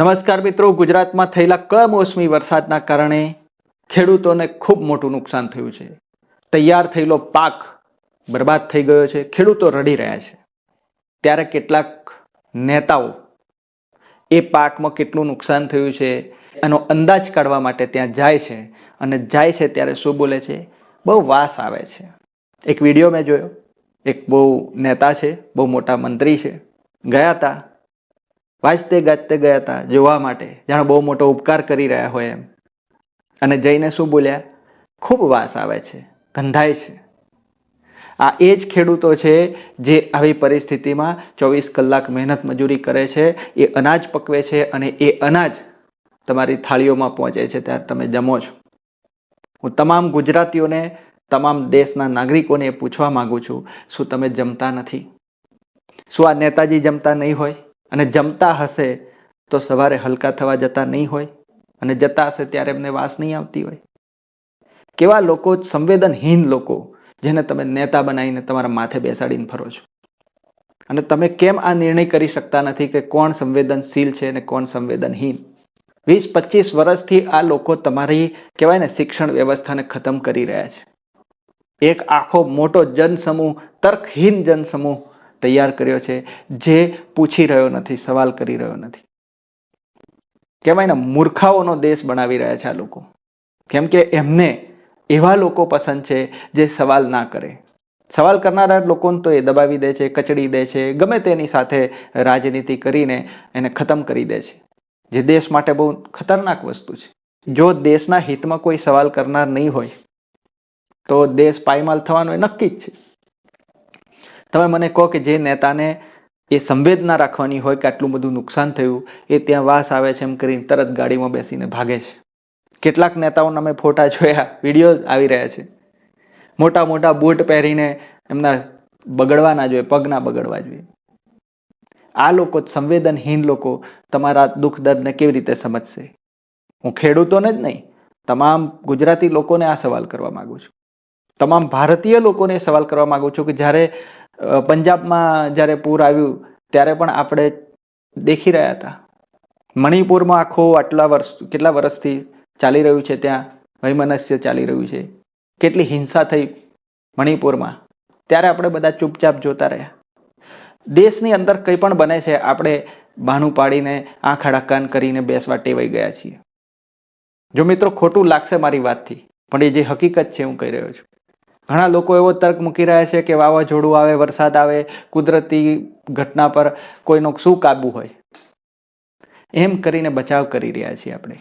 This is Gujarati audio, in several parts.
નમસ્કાર મિત્રો, ગુજરાતમાં થયેલા કમોસમી વરસાદના કારણે ખેડૂતોને ખૂબ મોટું નુકસાન થયું છે. તૈયાર થયેલો પાક બરબાદ થઈ ગયો છે, ખેડૂતો રડી રહ્યા છે. ત્યારે કેટલાક નેતાઓ એ પાકમાં કેટલું નુકસાન થયું છે, એનો અંદાજ કાઢવા માટે ત્યાં જાય છે અને જાય છે ત્યારે શું બોલે છે? બહુ વાસ આવે છે. એક વીડિયો મેં જોયો. એક બહુ નેતા છે, બહુ મોટા મંત્રી છે. ગયા હતા. વાંચતે ગાજતે ગયા હતા જોવા માટે, જાણે બહુ મોટો ઉપકાર કરી રહ્યા હોય એમ. અને જઈને શું બોલ્યા? ખૂબ વાસ આવે છે, ગંધાય છે. આ એ જ ખેડૂતો છે જે આવી પરિસ્થિતિમાં ચોવીસ કલાક મહેનત મજૂરી કરે છે, એ અનાજ પકવે છે અને એ અનાજ તમારી થાળીઓમાં પહોંચે છે, ત્યારે તમે જમો છો. હું તમામ ગુજરાતીઓને, તમામ દેશના નાગરિકોને પૂછવા માંગુ છું, શું તમે જમતા નથી? શું આ નેતાજી જમતા નહીં હોય? અને જમતા હશે તો સવારે હલકા થવા જતા નહીં હોય અને જતા હશે ત્યારે એમને વાસ નહીં આવતી હોય. કેવા લોકો, સંવેદનહીન લોકો, જેને તમે નેતા બનાવીને તમારા માથે બેસાડીને ફરો છો? અને તમે કેમ આ નિર્ણય કરી શકતા નથી કે કોણ સંવેદનશીલ છે અને કોણ સંવેદનહીન? વીસ પચીસ વર્ષથી આ લોકો તમારી, કહેવાય ને, શિક્ષણ વ્યવસ્થાને ખતમ કરી રહ્યા છે. એક આખો મોટો જનસમૂહ, તર્કહીન જનસમૂહ તૈયાર કર્યો છે, જે પૂછી રહ્યો નથી, સવાલ કરી રહ્યો નથી. કહેવાય ને, મૂર્ખાઓનો દેશ બનાવી રહ્યા છે આ લોકો. કેમ કે એમને એવા લોકો પસંદ છે જે સવાલ ના કરે. સવાલ કરનારા લોકોને તો એ દબાવી દે છે, કચડી દે છે, ગમે તેની સાથે રાજનીતિ કરીને એને ખતમ કરી દે છે. જે દેશ માટે બહુ ખતરનાક વસ્તુ છે. જો દેશના હિતમાં કોઈ સવાલ કરનાર નહીં હોય, તો દેશ પાયમાલ થવાનો એ નક્કી જ છે. તમે મને કહો કે જે નેતાને એ સંવેદના રાખવાની હોય કે આટલું બધું નુકસાન થયું, એ ત્યાં વાસ આવે છે એમ કરીને તરત ગાડીમાં બેસીને ભાગે છે. કેટલાક નેતાઓના મેં ફોટા જોયા, વીડિયો આવી રહ્યા છે. મોટા મોટા બૂટ પહેરીને એમના બગડવા ના જોઈએ, પગ ના બગડવા જોઈએ. આ લોકો સંવેદનહીન લોકો તમારા દુઃખ દર્દને કેવી રીતે સમજશે? હું ખેડૂતોને જ નહીં, તમામ ગુજરાતી લોકોને આ સવાલ કરવા માગું છું. તમામ ભારતીય લોકોને સવાલ કરવા માગું છું કે જ્યારે પંજાબમાં જ્યારે પૂર આવ્યું, ત્યારે પણ આપણે દેખી રહ્યા હતા. મણિપુરમાં આખો આટલા વર્ષ, કેટલા વર્ષથી ચાલી રહ્યું છે ત્યાં? વૈમનસ્ય ચાલી રહ્યું છે. કેટલી હિંસા થઈ મણિપુરમાં. ત્યારે આપણે બધા ચૂપચાપ જોતા રહ્યા. દેશની અંદર કંઈ પણ બને છે, આપણે બહાનું પાડીને, આંખ અડાકાન કરીને બેસવા ટેવાઈ ગયા છીએ. જો મિત્રો, ખોટું લાગશે મારી વાતથી, પણ એ જે હકીકત છે, હું કહી રહ્યો છું. ઘણા લોકો એવો તર્ક મૂકી રહ્યા છે કે વાવાઝોડું આવે, વરસાદ આવે, કુદરતી ઘટના પર કોઈનો શું કાબુ હોય. એમ કરીને બચાવ કરી રહ્યા છીએ આપણે.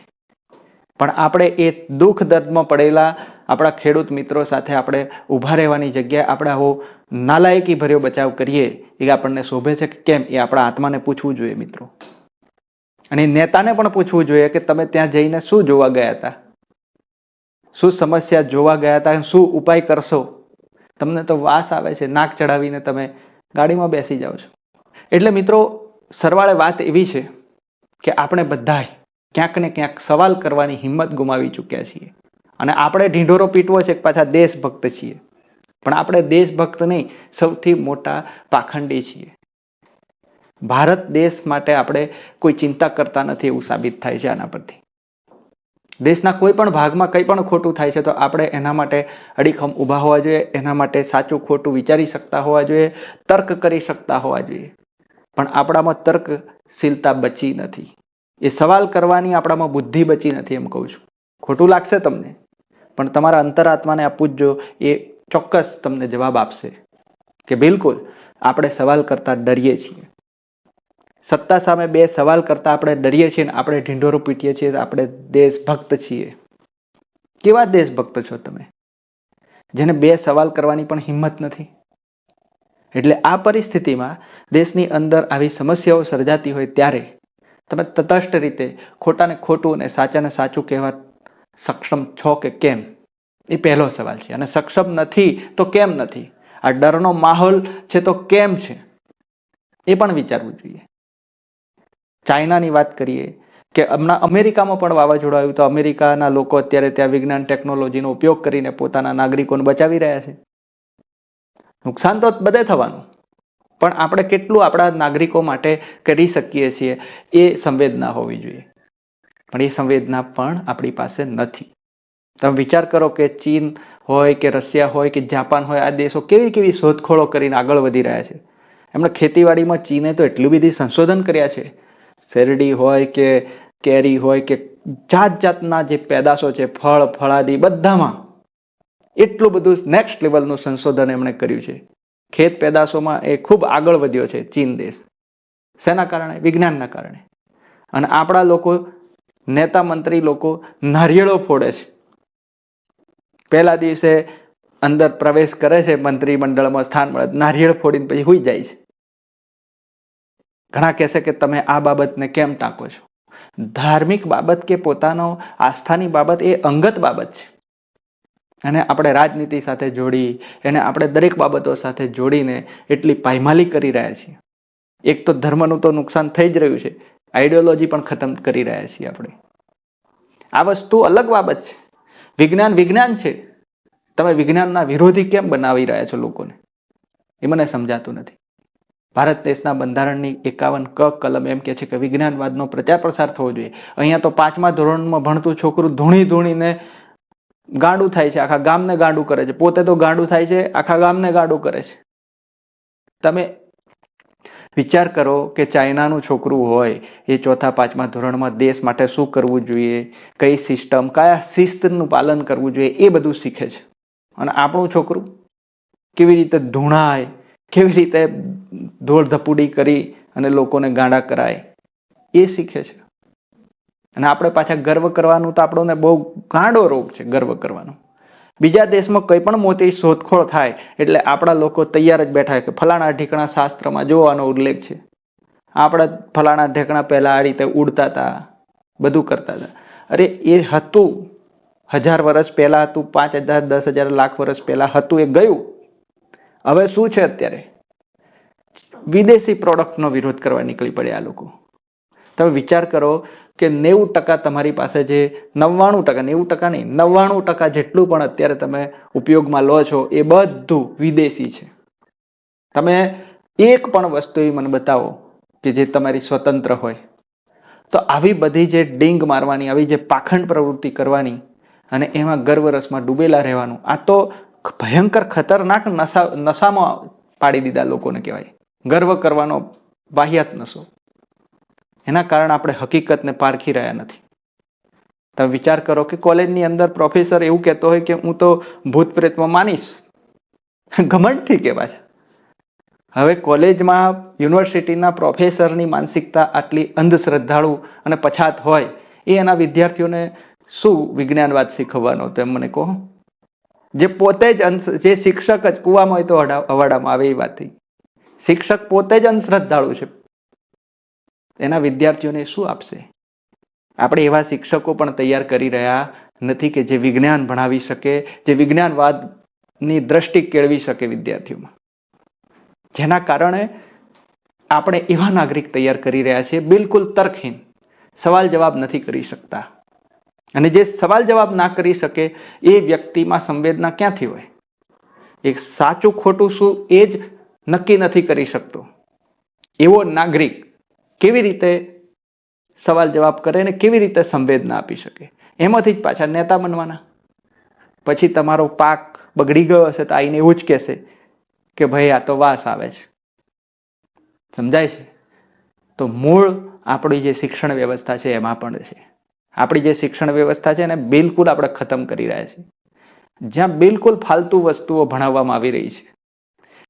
પણ આપણે એ દુઃખ દર્દમાં પડેલા આપણા ખેડૂત મિત્રો સાથે આપણે ઊભા રહેવાની જગ્યાએ આપણે આવો નાલાયકી ભર્યો બચાવ કરીએ એ આપણને શોભે છે કે કેમ એ આપણા આત્માને પૂછવું જોઈએ મિત્રો. અને નેતાને પણ પૂછવું જોઈએ કે તમે ત્યાં જઈને શું જોવા ગયા હતા? શું સમસ્યા જોવા ગયા હતા શું ઉપાય કરશો? તમને તો વાસ આવે છે, નાક ચડાવીને તમે ગાડીમાં બેસી જાઓ છો. એટલે મિત્રો, સરવાળે વાત એવી છે કે આપણે બધાય ક્યાંક ને ક્યાંક સવાલ કરવાની હિંમત ગુમાવી ચૂક્યા છીએ. અને આપણે ઢીંઢોરો પીટવો છે પાછા દેશભક્ત છીએ. પણ આપણે દેશભક્ત નહીં, સૌથી મોટા પાખંડી છીએ. ભારત દેશ માટે આપણે કોઈ ચિંતા કરતા નથી એવું સાબિત થાય છે આના પરથી. દેશના કોઈ પણ ભાગમાં કંઈ પણ ખોટું થાય છે, તો આપણે એના માટે અડીખમ ઊભા હોવા જોઈએ, એના માટે સાચું ખોટું વિચારી શકતા હોવા જોઈએ, તર્ક કરી શકતા હોવા જોઈએ. પણ આપણામાં તર્કશીલતા બચી નથી. એ સવાલ કરવાની આપણામાં બુદ્ધિ બચી નથી એમ કહું છું. ખોટું લાગશે તમને, પણ તમારા અંતરાત્માને આ પૂછજો એ ચોક્કસ તમને જવાબ આપશે. કે બિલકુલ, આપણે સવાલ કરતાં ડરીએ છીએ. સત્તા સામે બે સવાલ કરતા આપણે ડરીએ છીએ ને આપણે ઢીંઢોરો પીટીએ છીએ આપણે દેશભક્ત છીએ. કેવા દેશભક્ત છો તમે? જેને બે સવાલ કરવાની પણ હિંમત નથી. એટલે આ પરિસ્થિતિમાં દેશની અંદર આવી સમસ્યાઓ સર્જાતી હોય ત્યારે તમે તટસ્થ રીતે ખોટાને ખોટું અને સાચાને સાચું કહેવા સક્ષમ છો કે કેમ? એ પહેલો સવાલ છે. અને સક્ષમ નથી તો કેમ નથી? આ ડરનો માહોલ છે તો કેમ છે? એ પણ વિચારવું જોઈએ. ચાઇનાની વાત કરીએ કે હમણાં અમેરિકામાં પણ વાવાઝોડું આવ્યું તો અમેરિકાના લોકો અત્યારે ત્યાં વિજ્ઞાન ટેકનોલોજીનો ઉપયોગ કરીને પોતાના નાગરિકોને બચાવી રહ્યા છે. નુકસાન તો બધે થવાનું, પણ આપણે કેટલું આપણા નાગરિકો માટે કરી શકીએ છીએ એ સંવેદના હોવી જોઈએ. પણ એ સંવેદના પણ આપણી પાસે નથી. તમે વિચાર કરો કે ચીન હોય કે રશિયા હોય કે જાપાન હોય, આ દેશો કેવી કેવી શોધખોળો કરીને આગળ વધી રહ્યા છે. એમણે ખેતીવાડીમાં ચીને તો એટલી બધી સંશોધન કર્યા છે શેરડી હોય કે કેરી હોય કે જાત જાતના જે પેદાશો છે, ફળ, ફળાદી બધામાં એટલું બધું નેક્સ્ટ લેવલનું સંશોધન એમણે કર્યું છે. ખેત પેદાશોમાં એ ખૂબ આગળ વધ્યો છે ચીન દેશ. શેના કારણે? વિજ્ઞાનના કારણે. અને આપણા લોકો, નેતા મંત્રી લોકો નારિયેળો ફોડે છે. પહેલા દિવસે અંદર પ્રવેશ કરે છે મંત્રી મંડળમાં સ્થાન મળે, નારિયેળ ફોડીને પછી હોઈ જાય છે. ઘણા કહેશે કે તમે આ બાબતને કેમ ટાંકો છો? ધાર્મિક બાબત કે પોતાનો આસ્થાની બાબત એ અંગત બાબત છે. અને આપણે રાજનીતિ સાથે જોડી, એને આપણે દરેક બાબતો સાથે જોડીને એટલી પાયમાલી કરી રહ્યા છીએ. એક તો ધર્મનું તો નુકસાન થઈ જ રહ્યું છે. આઈડિયોલોજી પણ ખતમ કરી રહ્યા છીએ આપણે. આ વસ્તુ અલગ બાબત છે. વિજ્ઞાન વિજ્ઞાન છે. તમે વિજ્ઞાનના વિરોધી કેમ બનાવી રહ્યા છો લોકોને? એ મને સમજાતું નથી. ભારત દેશના બંધારણની એકાવન ક કલમ એમ કે છે કે વિજ્ઞાનવાદનો પ્રચાર પ્રસાર થવો જોઈએ. અહીંયા તો પાંચમા ધોરણમાં ભણતું છોકરું ધૂણી ધૂણીને ગાંડું થાય છે, આખા ગામને ગાંડું કરે છે. પોતે તો ગાંડું થાય છે, આખા ગામને ગાંડું કરે છે. તમે વિચાર કરો કે ચાઇનાનું છોકરું હોય, એ ચોથા પાંચમા ધોરણમાં દેશ માટે શું કરવું જોઈએ, કઈ સિસ્ટમ, કયા શિસ્તનું પાલન કરવું જોઈએ, એ બધું શીખે છે. અને આપણું છોકરું કેવી રીતે ધૂણાય કેવી રીતે ધોળ ધપુડી કરી અને લોકોને ગાંડા કરાય, એ શીખે છે. અને આપણે પાછા ગર્વ કરવાનું તો આપણોને બહુ ગાંડો રોગ છે, ગર્વ કરવાનો. બીજા દેશમાં કંઈ પણ મોટી શોધખોળ થાય એટલે આપણા લોકો તૈયાર જ બેઠા કે ફલાણા ઢીકણા શાસ્ત્રમાં જોવાનો ઉલ્લેખ છે. આપણા ફલાણા ઢેકણા પહેલાં આ રીતે ઉડતા હતા બધું કરતા હતા અરે એ હતું, હજાર વર્ષ પહેલાં હતું, પાંચ હજાર, દસ હજાર, લાખ વર્ષ પહેલાં હતું, એ ગયું. હવે શું છે અત્યારે? વિદેશી પ્રોડક્ટનો વિરોધ કરવા નીકળી પડ્યા આ લોકો. તમે વિચાર કરો કે નેવું ટકા તમારી પાસે જે નવ્વાણું ટકા, નેવું ટકા નહીં, નવ્વાણું ટકા જેટલું પણ અત્યારે તમે ઉપયોગમાં લો છો, એ બધું વિદેશી છે. તમે એક પણ વસ્તુ એ મને બતાવો કે જે તમારી સ્વતંત્ર હોય. તો આવી બધી જે ડીંગ મારવાની, આવી જે પાખંડ પ્રવૃત્તિ કરવાની અને એમાં ગર્વરસમાં ડૂબેલા રહેવાનું, આ તો ભયંકર ખતરનાક નશા, નશામાં પાડી દીધા લોકોને કહેવાય. ગર્વ કરવાનો બાહ્યાત નશો. એના કારણે આપણે હકીકતને પારખી રહ્યા નથી. તમે વિચાર કરો કે કોલેજની અંદર પ્રોફેસર એવું કહેતો હોય કે હું તો ભૂત પ્રેતમાં માનીશ. ઘમંડથી કહેવા છે. હવે કોલેજમાં યુનિવર્સિટીના પ્રોફેસરની માનસિકતા આટલી અંધશ્રદ્ધાળુ અને પછાત હોય, એ એના વિદ્યાર્થીઓને શું વિજ્ઞાનવાદ શીખવવાનો? તેમ મને કહો. જે પોતે જ અંશ, જે શિક્ષક જ, કુવામાં હોય તો અવાડામાં આવે એ વાત શિક્ષક પોતે જ અંધશ્રદ્ધાળુ છે. એના વિદ્યાર્થીઓને શું આપશે? આપણે એવા શિક્ષકો પણ તૈયાર કરી રહ્યા નથી કે જે વિજ્ઞાન ભણાવી શકે, જે વિજ્ઞાનવાદની દ્રષ્ટિ કેળવી શકે વિદ્યાર્થીઓમાં. જેના કારણે આપણે એવા નાગરિક તૈયાર કરી રહ્યા છીએ, બિલકુલ તર્કહીન. સવાલ જવાબ નથી કરી શકતા. અને જે સવાલ જવાબ ના કરી શકે એ વ્યક્તિમાં સંવેદના ક્યાંથી હોય? એક સાચું ખોટું શું એ જ નક્કી નથી કરી શકતો. એવો નાગરિક કેવી રીતે સવાલ જવાબ કરે ને કેવી રીતે સંવેદના આપી શકે? એમાંથી જ પાછા નેતા બનવાના. પછી તમારો પાક બગડી ગયો હશે તો આઈને એવું જ કહેશે કે ભાઈ, આ તો વાસ આવે છે. સમજાય છે? તો મૂળ આપણી જે શિક્ષણ વ્યવસ્થા છે એમાં પણ છે. આપણી જે શિક્ષણ વ્યવસ્થા છે એને બિલકુલ આપણે ખતમ કરી રહ્યા છીએ. જ્યાં બિલકુલ ફાલતુ વસ્તુઓ ભણાવવામાં આવી રહી છે.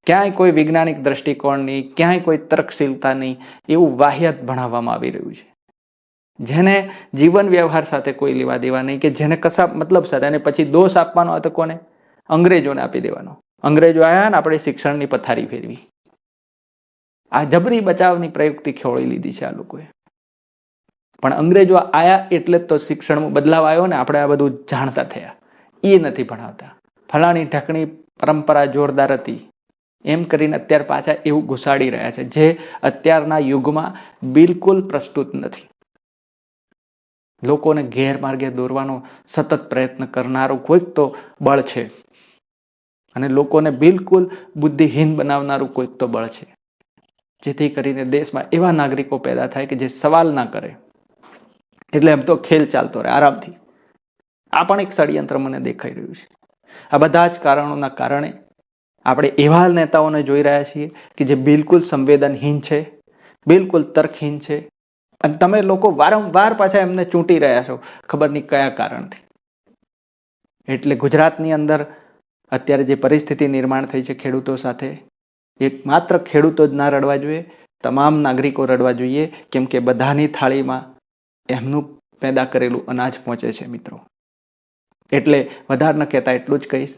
ક્યાંય કોઈ વૈજ્ઞાનિક દ્રષ્ટિકોણની, ક્યાંય કોઈ તર્કશીલતાની એવું વાહિયાત ભણાવવામાં આવી રહ્યું છે. જેને જીવન વ્યવહાર સાથે કોઈ લેવા દેવા નહીં કે જેને કશા મતલબ સાથે અને પછી દોષ આપવાનો હતો કોને? અંગ્રેજોને આપી દેવાનો. અંગ્રેજો આવ્યા ને આપણે શિક્ષણની પથારી ફેરવી. આ જબરી બચાવની પ્રયુક્તિ ખેવડી લીધી છે આ લોકોએ. પણ અંગ્રેજો આયા એટલે જ તો શિક્ષણમાં બદલાવ આવ્યો ને આપણે આ બધું જાણતા થયા. એ નથી ભણાવતા. ફલાણી ઢકણી પરંપરા જોરદાર હતી. એમ કરીને અત્યારે પાછા એવું ઘુસાડી રહ્યા છે, જે અત્યારના યુગમાં બિલકુલ પ્રસ્તુત નથી. લોકોને ગેરમાર્ગે દોરવાનો સતત પ્રયત્ન કરનારું કોઈક તો બળ છે. અને લોકોને બિલકુલ બુદ્ધિહીન બનાવનારું કોઈક તો બળ છે. જેથી કરીને દેશમાં એવા નાગરિકો પેદા થાય કે જે સવાલ ના કરે. એટલે એમ તો ખેલ ચાલતો રહે આરામથી. આ પણ એક ષડયંત્ર મને દેખાઈ રહ્યું છે. આ બધા જ કારણોના કારણે આપણે એવા નેતાઓને જોઈ રહ્યા છીએ કે જે બિલકુલ સંવેદનહીન છે, બિલકુલ તર્કહીન છે. અને તમે લોકો વારંવાર પાછા એમને ચૂંટી રહ્યા છો, ખબર નહીં કયા કારણથી. એટલે ગુજરાતની અંદર અત્યારે જે પરિસ્થિતિ નિર્માણ થઈ છે ખેડૂતો સાથે, એક માત્ર ખેડૂતો જ ના રડવા જોઈએ, તમામ નાગરિકો રડવા જોઈએ, કેમ કે બધાની થાળીમાં એમનું પેદા કરેલું અનાજ પહોંચે છે મિત્રો. એટલે વધારે ન કહેતા એટલું જ કહીશ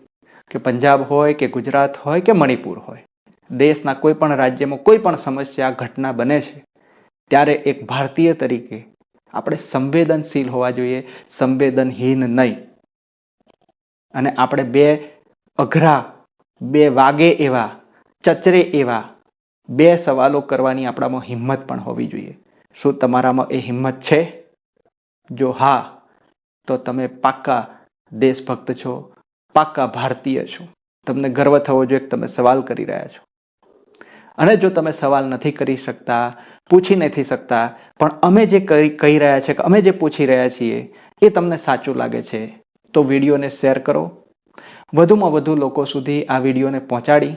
કે પંજાબ હોય કે ગુજરાત હોય કે મણિપુર હોય, દેશના કોઈ પણ રાજ્યમાં કોઈ પણ સમસ્યા ઘટના બને છે, ત્યારે એક ભારતીય તરીકે આપણે સંવેદનશીલ હોવા જોઈએ, સંવેદનહીન નહીં. અને આપણે બે અઘરા, બે વાગે એવા, ચચરે એવા બે સવાલો કરવાની આપણામાં હિંમત પણ હોવી જોઈએ. શું તમારામાં એ હિંમત છે? જો હા, તો તમે પાક્કા દેશભક્ત છો, પાક્કા ભારતીય છો. તમને ગર્વ થવો જોઈએ કે તમે સવાલ કરી રહ્યા છો. અને જો તમે સવાલ નથી કરી શકતા, પૂછી નથી શકતા, પણ અમે જે કહી રહ્યા છે કે અમે જે પૂછી રહ્યા છીએ, એ તમને સાચું લાગે છે, તો વિડીયોને શેર કરો. વધુમાં વધુ લોકો સુધી આ વિડીયોને પહોંચાડી.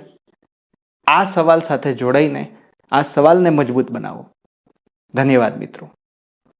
આ સવાલ સાથે જોડાઈને આ સવાલને મજબૂત બનાવો. ધન્યવાદ મિત્રો.